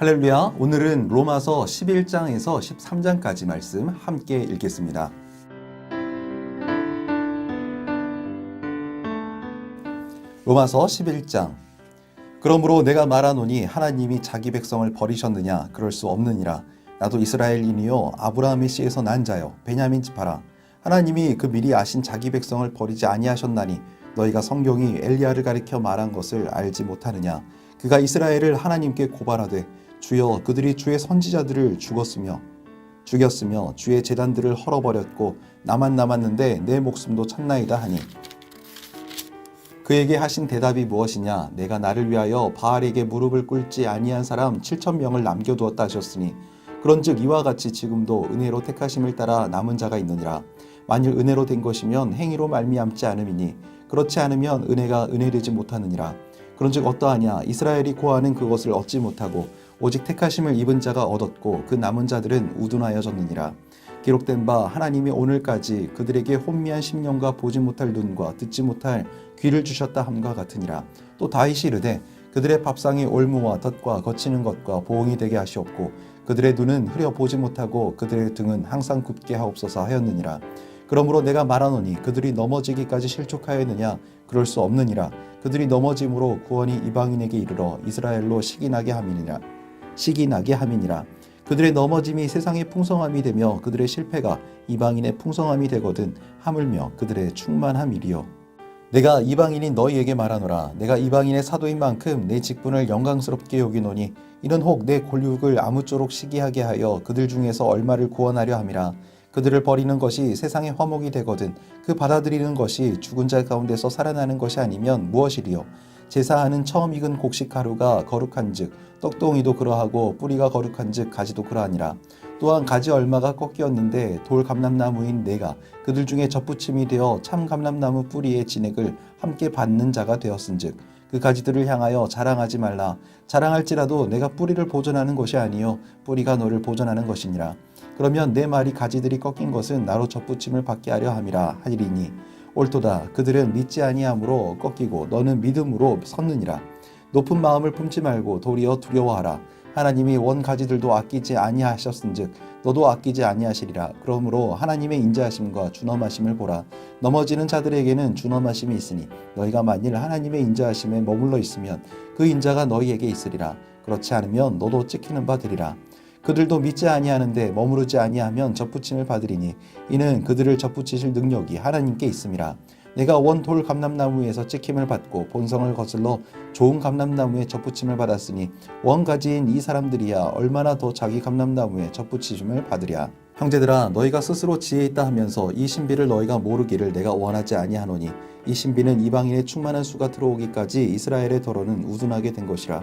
할렐루야. 오늘은 로마서 11장에서 13장까지 말씀 함께 읽겠습니다. 로마서 11장. 그러므로 내가 말하노니 하나님이 자기 백성을 버리셨느냐 그럴 수 없느니라. 나도 이스라엘인이요 아브라함의 씨에서 난 자요 베냐민 지파라. 하나님이 그 미리 아신 자기 백성을 버리지 아니하셨나니 너희가 성경이 엘리야를 가리켜 말한 것을 알지 못하느냐. 그가 이스라엘을 하나님께 고발하되 주여 그들이 주의 선지자들을 죽었으며 죽였으며 주의 재단들을 헐어버렸고 나만 남았는데 내 목숨도 찾나이다 하니. 그에게 하신 대답이 무엇이냐? 내가 나를 위하여 바알에게 무릎을 꿇지 아니한 사람 7천 명을 남겨 두었다 하셨으니 그런즉 이와 같이 지금도 은혜로 택하심을 따라 남은 자가 있느니라. 만일 은혜로 된 것이면 행위로 말미암지 않음이니 그렇지 않으면 은혜가 은혜되지 못하느니라. 그런즉 어떠하냐? 이스라엘이 고하는 그것을 얻지 못하고 오직 택하심을 입은 자가 얻었고 그 남은 자들은 우둔하여졌느니라. 기록된 바 하나님이 오늘까지 그들에게 혼미한 심령과 보지 못할 눈과 듣지 못할 귀를 주셨다 함과 같으니라. 또 다윗이 이르되 그들의 밥상이 올무와 덫과 거치는 것과 보응이 되게 하시옵고 그들의 눈은 흐려 보지 못하고 그들의 등은 항상 굳게 하옵소서 하였느니라. 그러므로 내가 말하노니 그들이 넘어지기까지 실족하였느냐? 그럴 수 없느니라. 그들이 넘어짐으로 구원이 이방인에게 이르러 이스라엘로 시기나게 함이니라 시기나게 함이니라. 그들의 넘어짐이 세상의 풍성함이 되며 그들의 실패가 이방인의 풍성함이 되거든 하물며 그들의 충만함이리요. 내가 이방인인 너희에게 말하노라. 내가 이방인의 사도인 만큼 내 직분을 영광스럽게 여기노니 이는 혹 내 골육을 아무쪼록 시기하게 하여 그들 중에서 얼마를 구원하려 함이라. 그들을 버리는 것이 세상의 화목이 되거든 그 받아들이는 것이 죽은 자 가운데서 살아나는 것이 아니면 무엇이리요 제사하는 처음 익은 곡식 가루가 거룩한즉 떡동이도 그러하고 뿌리가 거룩한즉 가지도 그러하니라. 또한 가지 얼마가 꺾이었는데 돌 감람나무인 내가 그들 중에 접붙임이 되어 참 감람나무 뿌리의 진액을 함께 받는 자가 되었은즉 그 가지들을 향하여 자랑하지 말라. 자랑할지라도 내가 뿌리를 보존하는 것이 아니요 뿌리가 너를 보존하는 것이니라. 그러면 내 말이 가지들이 꺾인 것은 나로 접붙임을 받게 하려 함이라 하리니 옳도다. 그들은 믿지 아니함으로 꺾이고 너는 믿음으로 섰느니라. 높은 마음을 품지 말고 도리어 두려워하라. 하나님이 원 가지들도 아끼지 아니하셨은즉 너도 아끼지 아니하시리라. 그러므로 하나님의 인자하심과 준엄하심을 보라. 넘어지는 자들에게는 준엄하심이 있으니 너희가 만일 하나님의 인자하심에 머물러 있으면 그 인자가 너희에게 있으리라. 그렇지 않으면 너도 찍히는 바 되리라 그들도 믿지 아니하는데 머무르지 아니하면 접붙임을 받으리니 이는 그들을 접붙이실 능력이 하나님께 있음이라 내가 원돌 감람나무에서 찍힘을 받고 본성을 거슬러 좋은 감람나무에 접붙임을 받았으니 원 가지인 이 사람들이야 얼마나 더 자기 감람나무에 접붙이심을 받으랴. 형제들아 너희가 스스로 지혜 있다 하면서 이 신비를 너희가 모르기를 내가 원하지 아니하노니 이 신비는 이방인의 충만한 수가 들어오기까지 이스라엘의 더러는 우둔하게 된 것이라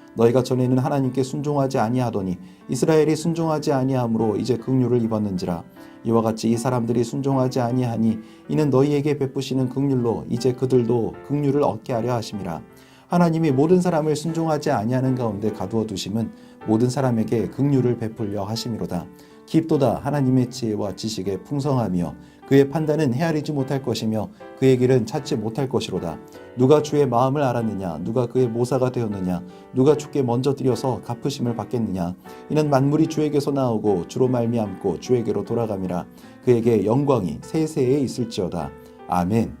너희가 전에는 하나님께 순종하지 아니하더니 이스라엘이 순종하지 아니함으로 이제 긍휼을 입었는지라. 이와 같이 이 사람들이 순종하지 아니하니 이는 너희에게 베푸시는 긍휼로 이제 그들도 긍휼을 얻게 하려 하심이라. 하나님이 모든 사람을 순종하지 아니하는 가운데 가두어 두심은 모든 사람에게 긍휼을 베풀려 하심이로다 깊도다 하나님의 지혜와 지식의 풍성하며 그의 판단은 헤아리지 못할 것이며 그의 길은 찾지 못할 것이로다. 누가 주의 마음을 알았느냐? 누가 그의 모사가 되었느냐? 누가 주께 먼저 드려서 갚으심을 받겠느냐? 이는 만물이 주에게서 나오고 주로 말미암고 주에게로 돌아감이라. 그에게 영광이 세세에 있을지어다. 아멘.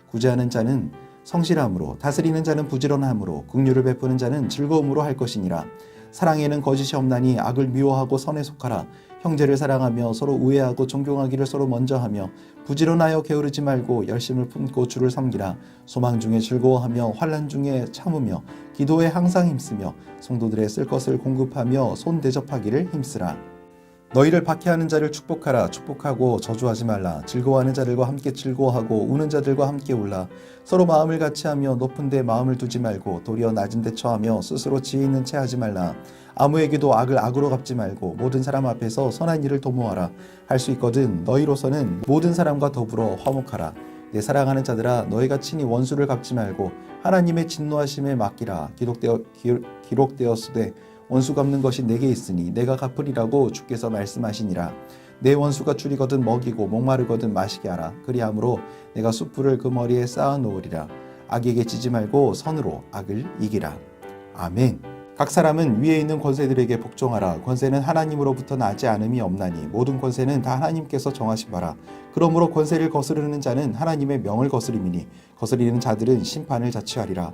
구제하는 자는 성실함으로 다스리는 자는 부지런함으로 긍휼을 베푸는 자는 즐거움으로 할 것이니라. 사랑에는 거짓이 없나니 악을 미워하고 선에 속하라. 형제를 사랑하며 서로 우애하고 존경하기를 서로 먼저 하며 부지런하여 게으르지 말고 열심을 품고 주를 섬기라. 소망 중에 즐거워하며 환란 중에 참으며 기도에 항상 힘쓰며 성도들의 쓸 것을 공급하며 손 대접하기를 힘쓰라 너희를 박해하는 자를 축복하라 축복하고 저주하지 말라. 즐거워하는 자들과 함께 즐거워하고 우는 자들과 함께 울라. 서로 마음을 같이하며 높은 데 마음을 두지 말고 도리어 낮은 데 처하며 스스로 지혜 있는 채 하지 말라. 아무에게도 악을 악으로 갚지 말고 모든 사람 앞에서 선한 일을 도모하라. 할 수 있거든 너희로서는 모든 사람과 더불어 화목하라. 내 사랑하는 자들아 너희가 친히 원수를 갚지 말고 하나님의 진노하심에 맡기라. 기록되어 기, 기록되었으되 원수 갚는 것이 내게 있으니 내가 갚으리라고 주께서 말씀하시니라. 내 원수가 줄이거든 먹이고 목마르거든 마시게 하라. 그리함으로 내가 숯불을 그 머리에 쌓아 놓으리라. 악에게 지지 말고 선으로 악을 이기라. 아멘. 각 사람은 위에 있는 권세들에게 복종하라. 권세는 하나님으로부터 나지 않음이 없나니 모든 권세는 다 하나님께서 정하신 바라. 그러므로 권세를 거스르는 자는 하나님의 명을 거스림이니 거스리는 자들은 심판을 자취하리라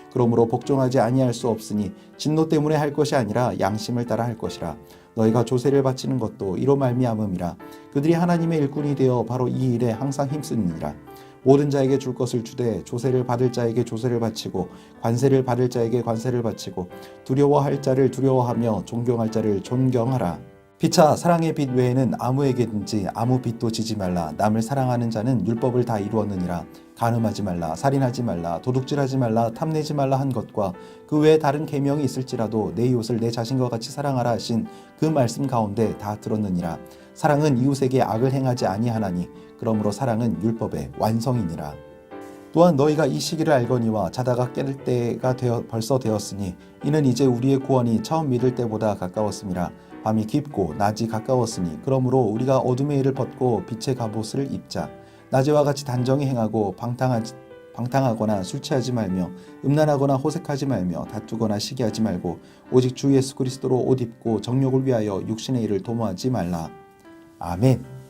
그러므로 복종하지 아니할 수 없으니 진노 때문에 할 것이 아니라 양심을 따라 할 것이라. 너희가 조세를 바치는 것도 이로 말미암음이라. 그들이 하나님의 일꾼이 되어 바로 이 일에 항상 힘쓰느니라. 모든 자에게 줄 것을 주되 조세를 받을 자에게 조세를 바치고 관세를 받을 자에게 관세를 바치고 두려워할 자를 두려워하며 존경할 자를 존경하라 피차 사랑의 빛 외에는 아무에게든지 아무 빛도 지지 말라. 남을 사랑하는 자는 율법을 다 이루었느니라. 간음하지 말라 살인하지 말라 도둑질하지 말라 탐내지 말라 한 것과 그 외에 다른 계명이 있을지라도 내 이웃을 내 자신과 같이 사랑하라 하신 그 말씀 가운데 다 들었느니라. 사랑은 이웃에게 악을 행하지 아니하나니 그러므로 사랑은 율법의 완성이니라 또한 너희가 이 시기를 알거니와 자다가 깰 때가 되어 벌써 되었으니 이는 이제 우리의 구원이 처음 믿을 때보다 가까웠음이라 밤이 깊고 낮이 가까웠으니 그러므로 우리가 어둠의 일을 벗고 빛의 갑옷을 입자 낮에와 같이 단정히 행하고 방탕하지 방탕하거나 술 취하지 말며 음란하거나 호색하지 말며 다투거나 시기하지 말고 오직 주 예수 그리스도로 옷 입고 정욕을 위하여 육신의 일을 도모하지 말라. 아멘.